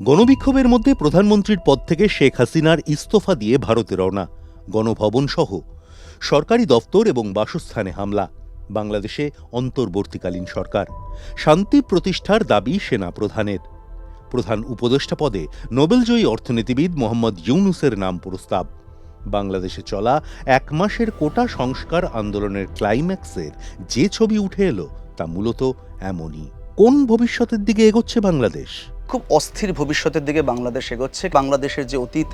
গণবিক্ষোভের মধ্যে প্রধানমন্ত্রীর পদ থেকে শেখ হাসিনার ইস্তফা দিয়ে ভারতে রওনা, গণভবন সহ সরকারি দফতর এবং বাসস্থানে হামলা, বাংলাদেশে অন্তর্বর্তীকালীন সরকার, শান্তি প্রতিষ্ঠার দাবি সেনা প্রধানের। প্রধান উপদেষ্টা পদে নোবেলজয়ী অর্থনীতিবিদ মোহাম্মদ ইউনুসের নাম প্রস্তাব। বাংলাদেশে চলা এক মাসের কোটা সংস্কার আন্দোলনের ক্লাইম্যাক্সের যে ছবি উঠে এলো তা মূলত এমনই। কোন ভবিষ্যতের দিকে এগোচ্ছে বাংলাদেশ? খুব অস্থির ভবিষ্যতের দিকে বাংলাদেশ এগোচ্ছে। বাংলাদেশের যে অতীত,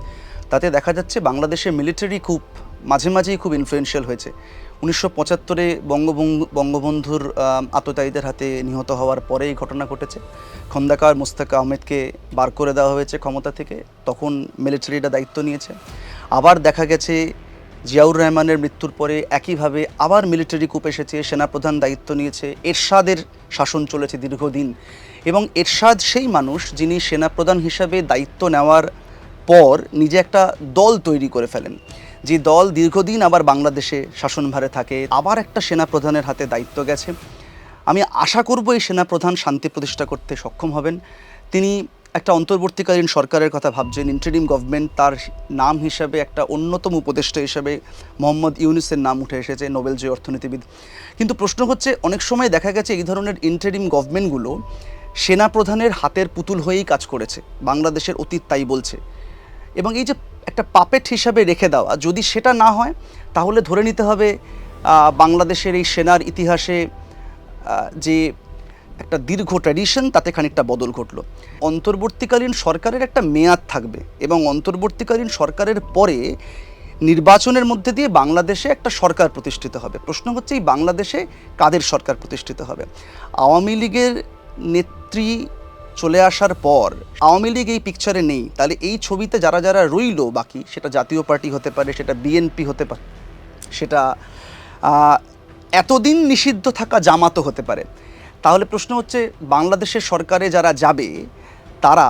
তাতে দেখা যাচ্ছে বাংলাদেশের মিলিটারি খুব মাঝে মাঝেই খুব ইনফ্লুয়েন্সিয়াল হয়েছে। উনিশশো পঁচাত্তরে বঙ্গবন্ধু, বঙ্গবন্ধুর আততায়ীদের হাতে নিহত হওয়ার পরে এই ঘটনা ঘটেছে। খন্দকার মুস্তাক আহমেদকে বার করে দেওয়া হয়েছে ক্ষমতা থেকে, তখন মিলিটারিটা দায়িত্ব নিয়েছে। আবার দেখা গেছে জিয়াউর রহমানের মৃত্যুর পরে একইভাবে আবার মিলিটারি কূপ এসেছে, সেনাপ্রধান দায়িত্ব নিয়েছে, এরশাদের শাসন চলেছে দীর্ঘদিন। এবং এরশাদ সেই মানুষ যিনি সেনাপ্রধান হিসাবে দায়িত্ব নেওয়ার পর নিজে একটা দল তৈরি করে ফেলেন। যে দল দীর্ঘদিন আবার বাংলাদেশে শাসনভারে থাকে, আবার একটা সেনাপ্রধানের হাতে দায়িত্ব গেছে। আমি আশা করব এই সেনাপ্রধান শান্তি প্রতিষ্ঠা করতে সক্ষম হবেন। তিনি একটা অন্তর্বর্তীকালীন সরকারের কথা ভাবছেন। ইন্টারিম গভর্নমেন্ট তার নাম হিসাবে একটা অন্যতম উপদেষ্টা হিসাবে মোহাম্মদ ইউনুসের নাম উঠে এসেছে, নোবেল জয় অর্থনীতিবিদ। কিন্তু প্রশ্ন হচ্ছে, অনেক সময় দেখা গেছে এই ধরনের ইন্টারিম গভর্নমেন্টগুলো সেনাপ্রধানের হাতের পুতুল হয়েই কাজ করেছে। বাংলাদেশের অতীত তাই বলছে। এবং এই যে একটা পাপেট হিসাবে রেখে দেওয়া, যদি সেটা না হয়, তাহলে ধরে নিতে হবে বাংলাদেশের এই সেনার ইতিহাসে যে একটা দীর্ঘ ট্র্যাডিশন তাতে খানিকটা বদল ঘটলো। অন্তর্বর্তীকালীন সরকারের একটা মেয়াদ থাকবে এবং অন্তর্বর্তীকালীন সরকারের পরে নির্বাচনের মধ্যে দিয়ে বাংলাদেশে একটা সরকার প্রতিষ্ঠিত হবে। প্রশ্ন হচ্ছে এই বাংলাদেশে কাদের সরকার প্রতিষ্ঠিত হবে? আওয়ামী লীগের নেত্রী চলে আসার পর আওয়ামী লীগ এই পিকচারে নেই। তাহলে এই ছবিতে যারা যারা রইল বাকি, সেটা জাতীয় পার্টি হতে পারে, সেটা বিএনপি হতে পারে, সেটা এতদিন নিষিদ্ধ থাকা জামাতও হতে পারে। তাহলে প্রশ্ন হচ্ছে, বাংলাদেশের সরকারে যারা যাবে, তারা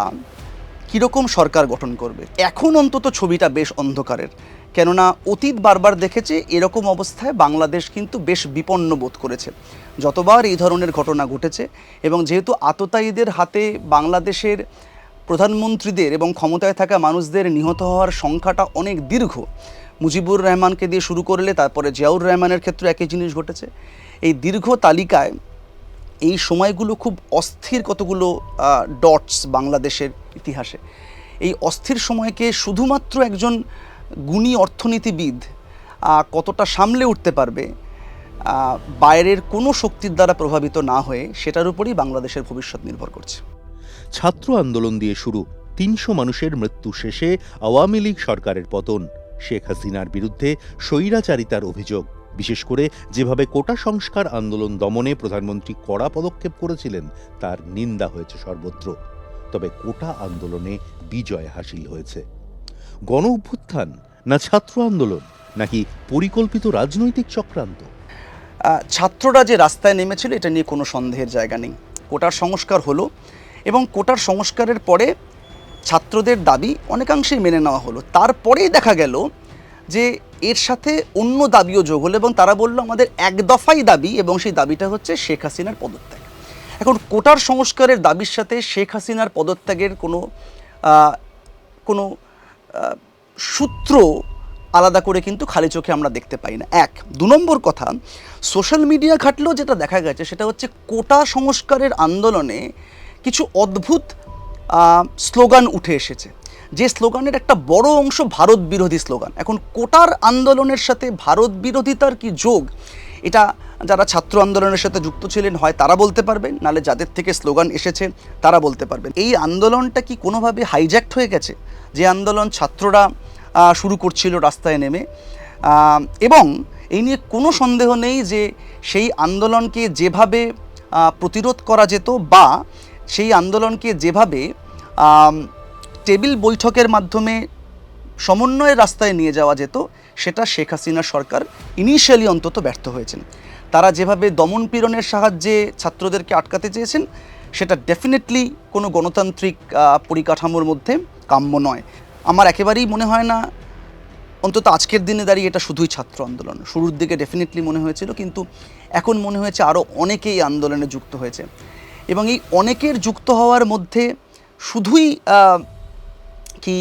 কীরকম সরকার গঠন করবে? এখন অন্তত ছবিটা বেশ অন্ধকারের। কেননা, অতীত বারবার দেখেছে, এরকম অবস্থায় বাংলাদেশ কিন্তু বেশ বিপন্ন বোধ করেছে। যতবার এই ধরনের ঘটনা ঘটেছে, এবং যেহেতু আততায়ীদের হাতে বাংলাদেশের প্রধানমন্ত্রীদের এবং ক্ষমতায় থাকা মানুষদের নিহত হওয়ার সংখ্যাটা অনেক দীর্ঘ, মুজিবুর রহমানকে দিয়ে শুরু করলে তারপরে জিয়াউর রহমানের ক্ষেত্রে একই জিনিস ঘটেছে। এই দীর্ঘ তালিকায় এই সময়গুলো খুব অস্থির কতগুলো ডটস বাংলাদেশের ইতিহাসে। এই অস্থির সময়কে শুধুমাত্র একজন গুণী অর্থনীতিবিদ কতটা সামলে উঠতে পারবে বাইরের কোনো শক্তির দ্বারা প্রভাবিত না হয়ে সেটার উপরেই বাংলাদেশের ভবিষ্যৎ নির্ভর করছে। ছাত্র আন্দোলন দিয়ে শুরু তিনশো মানুষের মৃত্যু শেষে আওয়ামী লীগ সরকারের পতন, শেখ হাসিনার বিরুদ্ধে স্বৈরাচারিতার অভিযোগ। বিশেষ করে যেভাবে কোটা সংস্কার আন্দোলন দমনে প্রধানমন্ত্রী কড়া পদক্ষেপ করেছিলেন, তার নিন্দা হয়েছে সর্বত্র। তবে কোটা আন্দোলনে বিজয় হাসিল হয়েছে। গণ অভ্যুত্থান না ছাত্র আন্দোলন, নাকি পরিকল্পিত রাজনৈতিক চক্রান্ত? ছাত্ররা যে রাস্তায় নেমেছিল, এটা নিয়ে কোনো সন্দেহের জায়গা নেই। কোটার সংস্কার হলো এবং কোটার সংস্কারের পরে ছাত্রদের দাবি অনেকাংশেই মেনে নেওয়া হলো। তারপরেই দেখা গেল যে এর সাথে অন্য দাবিও যোগ হলো এবং তারা বলল আমাদের এক দফাই দাবি এবং সেই দাবিটা হচ্ছে শেখ হাসিনার পদত্যাগ। এখন কোটার সংস্কারের দাবির সাথে শেখ হাসিনার পদত্যাগের কোনো কোনো সূত্র আলাদা করে কিন্তু খালি চোখে আমরা দেখতে পাই না। এক, দু নম্বর কথা, সোশ্যাল মিডিয়া ঘাটলেও যেটা দেখা গেছে সেটা হচ্ছে কোটা সংস্কারের আন্দোলনে কিছু অদ্ভুত স্লোগান উঠে এসেছে। যে স্লোগানের একটা বড় অংশ ভারত বিরোধী স্লোগান। এখন কোটার আন্দোলনের সাথে ভারত বিরোধিতার কি যোগ? এটা যারা ছাত্র আন্দোলনের সাথে যুক্ত ছিলেন, হয় তারা বলতে পারবেন, নালে যাদের থেকে স্লোগান এসেছে, তারা বলতে পারবেন। এই আন্দোলনটা কি কোনোভাবে হাইজ্যাক্ট হয়ে গেছে? যে আন্দোলন ছাত্ররা শুরু করছিল রাস্তায় নেমে। এবং এই নিয়ে কোনো সন্দেহ নেই যে সেই আন্দোলনকে যেভাবে প্রতিরোধ করা যেত বা সেই আন্দোলনকে যেভাবে টেবিল বৈঠকের মাধ্যমে সমন্বয়ের রাস্তায় নিয়ে যাওয়া যেত, সেটা শেখ হাসিনা সরকার ইনিশিয়ালি অন্তত ব্যর্থ হয়েছেন। তারা যেভাবে দমন পীড়নের সাহায্যে ছাত্রদেরকে আটকাতে চেয়েছেন, সেটা ডেফিনেটলি কোনো গণতান্ত্রিক পরিকাঠামোর মধ্যে কাম্য নয়। আমার একেবারেই মনে হয় না, অন্তত আজকের দিনে দাঁড়িয়ে এটা শুধুই ছাত্র আন্দোলন। শুরুর দিকে ডেফিনেটলি মনে হয়েছিল, কিন্তু এখন মনে হয়েছে আরও অনেকেই আন্দোলনে যুক্ত হয়েছে। এবং এই অনেকের যুক্ত হওয়ার মধ্যে শুধুই কি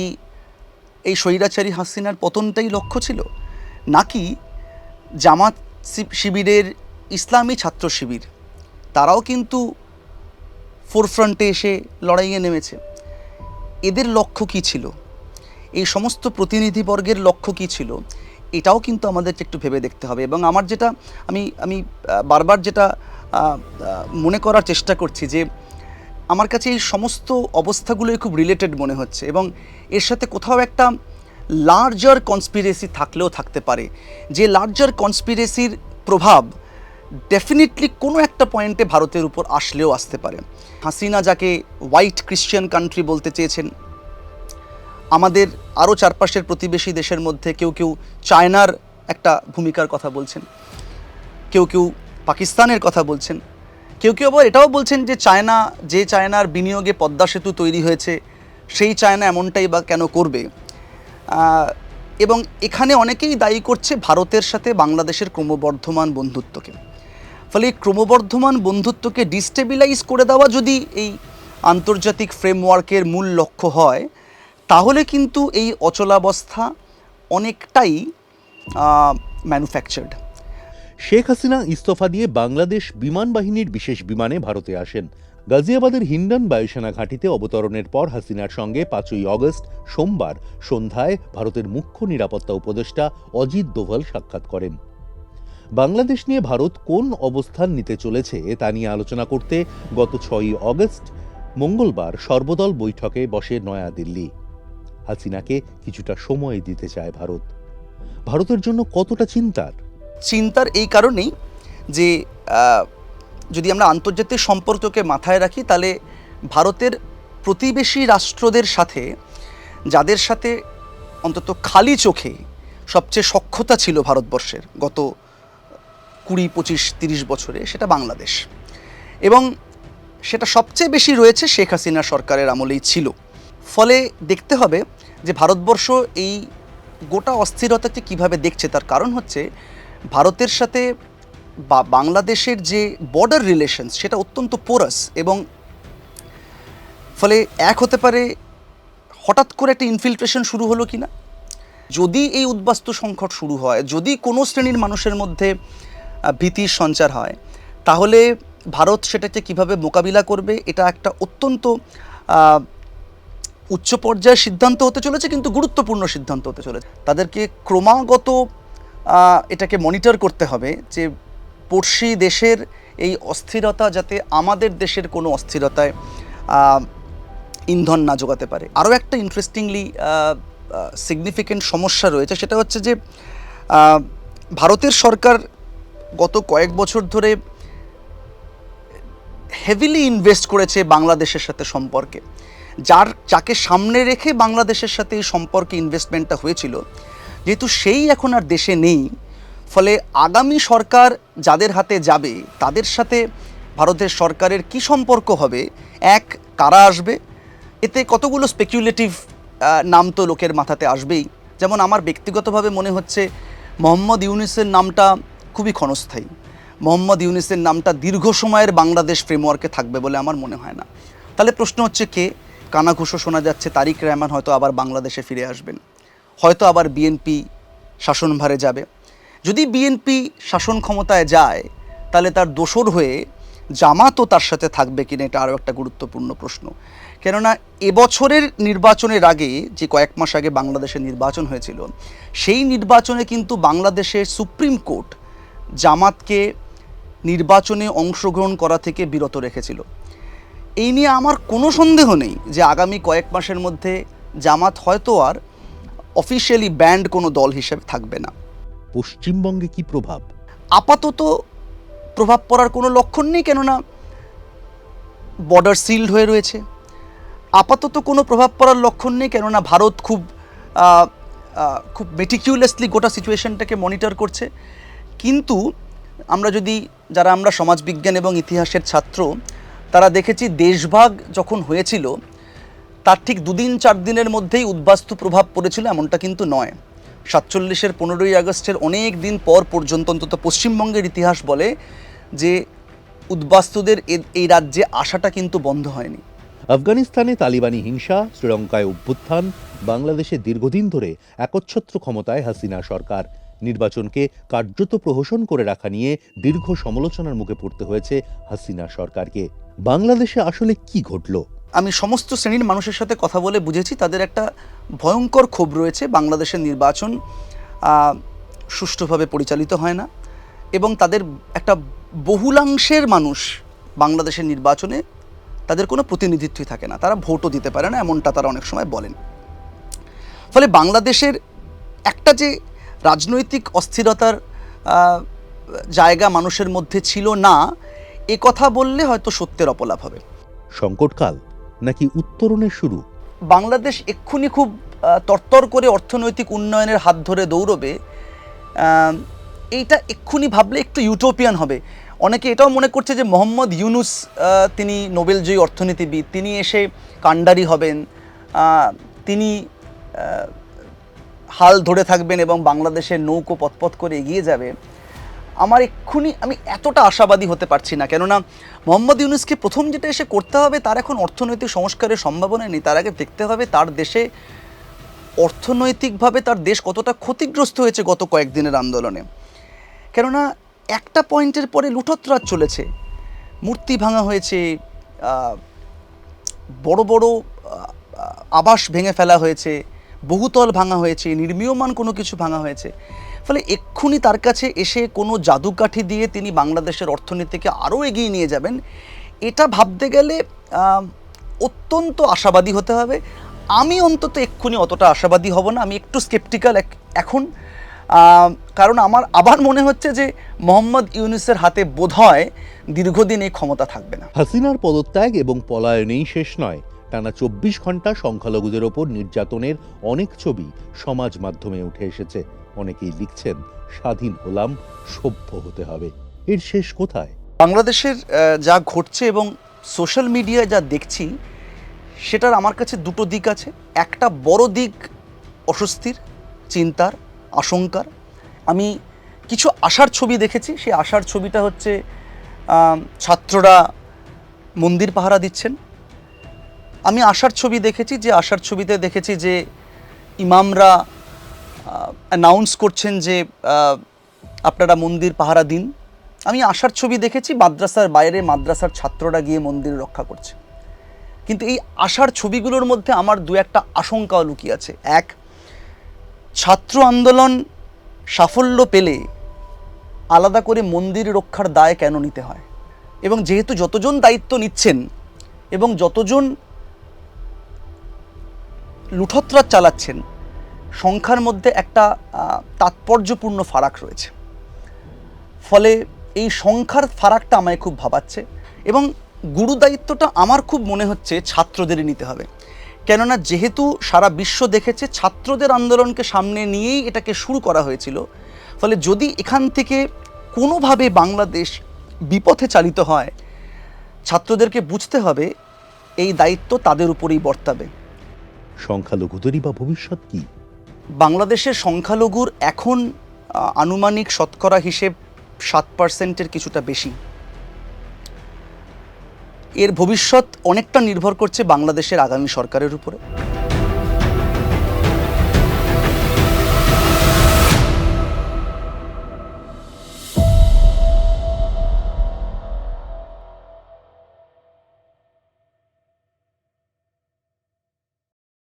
এই স্বৈরাচারী হাসিনার পতনটাই লক্ষ্য ছিল? নাকি জামাত শিবিরের ইসলামী ছাত্র শিবির, তারাও কিন্তু ফোরফ্রন্টে এসে লড়াইয়ে নেমেছে? এদের লক্ষ্য কী ছিল? এই সমস্ত প্রতিনিধিবর্গের লক্ষ্য কী ছিল? এটাও কিন্তু আমাদেরকে একটু ভেবে দেখতে হবে। এবং আমার যেটা, আমি আমি বারবার যেটা মনে করার চেষ্টা করছি যে আমার কাছে এই সমস্ত অবস্থাগুলোই খুব রিলেটেড মনে হচ্ছে এবং এর সাথে কোথাও একটা লার্জার কনস্পিরেসি থাকলেও থাকতে পারে। যে লার্জার কনস্পিরেসির প্রভাব ডেফিনেটলি কোনো একটা পয়েন্টে ভারতের উপর আসলেও আসতে পারে। হাসিনা যাকে হোয়াইট ক্রিশ্চিয়ান কান্ট্রি বলতে চেয়েছেন, আমাদের আরও চারপাশের প্রতিবেশী দেশের মধ্যে কেউ কেউ চায়নার একটা ভূমিকার কথা বলছেন, কেউ কেউ পাকিস্তানের কথা বলছেন কেউ কেউ আবার এটাও বলছেন যে চায়না, যে চায়নার বিনিয়োগে পদ্মা সেতু তৈরি হয়েছে, সেই চায়না এমনটাই বা কেন করবে? এবং এখানে অনেকেই দায়ী করছে ভারতের সাথে বাংলাদেশের ক্রমবর্ধমান বন্ধুত্বকে। ফলে এই ক্রমবর্ধমান বন্ধুত্বকে ডিস্টেবিলাইজ করে দেওয়া যদি এই আন্তর্জাতিক ফ্রেমওয়ার্কের মূল লক্ষ্য হয়, তাহলে কিন্তু এই অচলাবস্থা অনেকটাই ম্যানুফ্যাকচার্ড শেখ হাসিনা ইস্তফা দিয়ে বাংলাদেশ বিমান বাহিনীর বিশেষ বিমানে ভারতে আসেন। গাজিয়াবাদের হিন্ডন বায়ুসেনা ঘাঁটিতে অবতরণের পর হাসিনার সঙ্গে পাঁচই অগস্ট সোমবার সন্ধ্যায় ভারতের মুখ্য নিরাপত্তা উপদেষ্টা অজিত দোভাল সাক্ষাৎ করেন। বাংলাদেশ নিয়ে ভারত কোন অবস্থান নিতে চলেছে তা নিয়ে আলোচনা করতে গত ছয়ই অগস্ট মঙ্গলবার সর্বদল বৈঠকে বসে নয়াদিল্লি। হাসিনাকে কিছুটা সময় দিতে চায় ভারত। ভারতের জন্য কতটা চিন্তার? চিন্তার এই কারণেই যে যদি আমরা আন্তর্জাতিক সম্পর্ককে মাথায় রাখি, তাহলে ভারতের প্রতিবেশী রাষ্ট্রদের সাথে, যাদের সাথে অন্তত খালি চোখে সবচেয়ে সক্ষতা ছিল ভারতবর্ষের গত কুড়ি, পঁচিশ, তিরিশ বছরে, সেটা বাংলাদেশ। এবং সেটা সবচেয়ে বেশি রয়েছে শেখ হাসিনা সরকারের আমলেই ছিল। ফলে দেখতে হবে যে, ভারতবর্ষ এই গোটা অস্থিরতাকে কীভাবে দেখছে, তার কারণ হচ্ছে ভারতের সাথে বা বাংলাদেশের যে বর্ডার রিলেশনস সেটা অত্যন্ত পোরাস এবং ফলে এক হতে পারে হঠাৎ করে একটা ইনফিল্ট্রেশন শুরু হলো কি না যদি এই উদ্বাস্তু সংকট শুরু হয়, যদি কোনো শ্রেণির মানুষের মধ্যে ভীতির সঞ্চার হয়, তাহলে ভারত সেটাকে কীভাবে মোকাবিলা করবে? এটা একটা অত্যন্ত উচ্চ পর্যায়ের সিদ্ধান্ত হতে চলেছে, কিন্তু গুরুত্বপূর্ণ সিদ্ধান্ত হতে চলেছে। তাদেরকে ক্রমাগত এটাকে মনিটর করতে হবে যে পড়শি দেশের এই অস্থিরতা যাতে আমাদের দেশের কোনো অস্থিরতায় ইন্ধন না যোগাতে পারে। আরও একটা ইন্টারেস্টিংলি সিগনিফিকেন্ট সমস্যা রয়েছে, সেটা হচ্ছে যে ভারতের সরকার গত কয়েক বছর ধরে হেভিলি ইনভেস্ট করেছে বাংলাদেশের সাথে সম্পর্কে। যার, যাকে সামনে রেখে বাংলাদেশের সাথে এই সম্পর্কে ইনভেস্টমেন্টটা হয়েছিল যেহেতু সেই এখন আর দেশে নেই, ফলে আগামী সরকার যাদের হাতে যাবে, তাদের সাথে ভারতের সরকারের কি সম্পর্ক হবে, এক, কারা আসবে? এতে কতগুলো স্পেকুলেটিভ নাম তো লোকের মাথাতে আসবেই। যেমন আমার ব্যক্তিগতভাবে মনে হচ্ছে, মোহাম্মদ ইউনিসের নামটা খুবই ক্ষণস্থায়ী। মোহাম্মদ ইউনিসের নামটা দীর্ঘ সময়ের বাংলাদেশ ফ্রেমওয়ার্কে থাকবে বলে আমার মনে হয় না। তাহলে প্রশ্ন হচ্ছে কে? কানাঘুষো শোনা যাচ্ছে, তারিক রহমান হয়তো আবার বাংলাদেশে ফিরে আসবেন। হয়তো আবার বিএনপি শাসনভারে যাবে। যদি বিএনপি শাসন ক্ষমতায় যায়, তাহলে তার দোসর হয়ে জামাতও তার সাথে থাকবে কিনা এটা আরও একটা গুরুত্বপূর্ণ প্রশ্ন। কেননা এবছরের নির্বাচনের আগে যে কয়েক মাস আগে বাংলাদেশে নির্বাচন হয়েছিল, সেই নির্বাচনে কিন্তু বাংলাদেশের সুপ্রিম কোর্ট জামাতকে নির্বাচনে অংশগ্রহণ করা থেকে বিরত রেখেছিল। এই নিয়ে আমার কোনো সন্দেহ নেই যে আগামী কয়েক মাসের মধ্যে জামাত হয়তো আর অফিসিয়ালি ব্যান্ড কোনো দল হিসেবে থাকবে না। পশ্চিমবঙ্গে কি প্রভাব? আপাতত প্রভাব পড়ার কোনো লক্ষণ নেই কেননা বর্ডার সিল্ড হয়ে রয়েছে। আপাতত কোনো প্রভাব পড়ার লক্ষণ নেই কেননা ভারত খুব খুব মেটিকিউলাসলি গোটা সিচুয়েশনটাকে মনিটর করছে। কিন্তু আমরা যদি যারা আমরা সমাজবিজ্ঞান এবং ইতিহাসের ছাত্র তারা দেখেছি দেশভাগ যখন হয়েছিল তার ঠিক দুদিন, চার দিনের মধ্যেই উদ্বাস্তু প্রভাব পড়েছিল, এমনটা কিন্তু নয়। সাতচল্লিশের পনেরোই আগস্টের অনেক দিন পর পর্যন্ত অন্তত পশ্চিমবঙ্গের ইতিহাস বলে যে উদ্বাস্তুদের এই রাজ্যে আসাটা কিন্তু বন্ধ হয়নি। আফগানিস্তানে তালিবানি হিংসা, শ্রীলঙ্কায় অভ্যুত্থান, বাংলাদেশে দীর্ঘদিন ধরে একচ্ছত্র ক্ষমতায় হাসিনা সরকার। নির্বাচনকে কার্যত প্রহসন করে রাখা নিয়ে দীর্ঘ সমালোচনার মুখে পড়তে হয়েছে হাসিনা সরকারকে। বাংলাদেশে আসলে কি ঘটল? আমি সমস্ত শ্রেণির মানুষের সাথে কথা বলে বুঝেছি, তাদের একটা ভয়ঙ্কর ক্ষোভ রয়েছে। বাংলাদেশের নির্বাচন সুষ্ঠুভাবে পরিচালিত হয় না এবং তাদের একটা বহুলাংশের মানুষ বাংলাদেশের নির্বাচনে তাদের কোনো প্রতিনিধিত্বই থাকে না। তারা ভোটও দিতে পারে না, এমনটা তারা অনেক সময় বলেন। ফলে বাংলাদেশের একটা যে রাজনৈতিক অস্থিরতার জায়গা মানুষের মধ্যে ছিল না, এ কথা বললে হয়তো সত্যের অপলাপ হবে। সংকটকাল নাকি উত্তরণের শুরু? বাংলাদেশ এক্ষুনি খুব তরতর করে অর্থনৈতিক উন্নয়নের হাত ধরে দৌড়বে। এইটা এক্ষুনি ভাবলে একটু ইউটোপিয়ান হবে। অনেকে এটাও মনে করছে যে মোহাম্মদ ইউনুস তিনি নোবেলজয়ী অর্থনীতিবিদ, তিনি এসে কাণ্ডারি হবেন তিনি হাল ধরে থাকবেন এবং বাংলাদেশের নৌকো পথপথ করে এগিয়ে যাবে। আমার এক্ষুনি আমি এতটা আশাবাদী হতে পারছি না। কেননা মোহাম্মদ ইউনুসকে প্রথম যেটা এসে করতে হবে, তার এখন অর্থনৈতিক সংস্কারের সম্ভাবনা নেই, তার আগে দেখতে হবে তার দেশে অর্থনৈতিকভাবে তার দেশ কতটা ক্ষতিগ্রস্ত হয়েছে গত কয়েকদিনের আন্দোলনে। কেননা একটা পয়েন্টের পরে লুঠোত্রাজ চলেছে। মূর্তি ভাঙা হয়েছে বড় বড় আবাস ভেঙে ফেলা হয়েছে, বহুতল ভাঙা হয়েছে, নির্মীয়মান কোনো কিছু ভাঙা হয়েছে। ফলে এক্ষুনি তার কাছে এসে কোনো জাদুকাঠি দিয়ে তিনি বাংলাদেশের অর্থনীতিকে আরও এগিয়ে নিয়ে যাবেন, এটা ভাবতে গেলে অত্যন্ত আশাবাদী হতে হবে। আমি অন্তত এক্ষুনি অতটা আশাবাদী হব না, আমি একটু স্কেপটিক্যাল এখন। কারণ আমার আবার মনে হচ্ছে যে মোহাম্মদ ইউনুসের হাতে বোধহয় দীর্ঘদিন এই ক্ষমতা থাকবে না। হাসিনার পদত্যাগ এবং পলায়নেই শেষ নয়। টানা চব্বিশ ঘণ্টা সংখ্যালঘুদের ওপর নির্যাতনের অনেক ছবি সমাজ মাধ্যমে উঠে এসেছে। অনেকেই লিখছেন, স্বাধীন হলাম, সভ্য হতে হবে। এর শেষ কোথায়? বাংলাদেশের যা ঘটছে এবং সোশ্যাল মিডিয়ায় যা দেখছি, সেটার আমার কাছে দুটো দিক আছে। একটা বড় দিক অস্বস্তির, চিন্তার, আশঙ্কার। আমি কিছু আশার ছবি দেখেছি, সেই আশার ছবিটা হচ্ছে ছাত্ররা মন্দির পাহারা দিচ্ছেন। আমি আশার ছবি দেখেছি, যে আশার ছবিতে দেখেছি যে ইমামরা অ্যানাউন্স করছেন যে আপনারা মন্দির পাহারা দিন। আমি আশার ছবি দেখেছি, মাদ্রাসার বাইরে মাদ্রাসার ছাত্ররা গিয়ে মন্দির রক্ষা করছে। কিন্তু এই আশার ছবিগুলোর মধ্যে আমার দু একটা আশঙ্কাও লুকিয়ে আছে। এক, ছাত্র আন্দোলন সাফল্য পেলে আলাদা করে মন্দির রক্ষার দায় কেন নিতে হয়? এবং যেহেতু যতজন দায়িত্ব নিচ্ছেন এবং যতজন লুঠোত্রাজ চালাচ্ছেন সংখ্যার মধ্যে একটা তাৎপর্যপূর্ণ ফারাক রয়েছে। ফলে এই সংখ্যার ফারাকটা আমায় খুব ভাবাচ্ছে এবং গুরু দায়িত্বটা আমার খুব মনে হচ্ছে ছাত্রদেরই নিতে হবে। কেননা যেহেতু সারা বিশ্ব দেখেছে ছাত্রদের আন্দোলনকে সামনে নিয়েই এটাকে শুরু করা হয়েছিল, ফলে যদি এখান থেকে কোনোভাবে বাংলাদেশ বিপথে চালিত হয়, ছাত্রদেরকে বুঝতে হবে এই দায়িত্ব তাদের উপরেই বর্তাবে। সংখ্যালঘুদেরই বা ভবিষ্যৎ কি? বাংলাদেশের সংখ্যালঘুর এখন আনুমানিক শতকরা হিসেব সাত পার্সেন্টের কিছুটা বেশি। এর ভবিষ্যৎ অনেকটা নির্ভর করছে বাংলাদেশের আগামী সরকারের উপরে।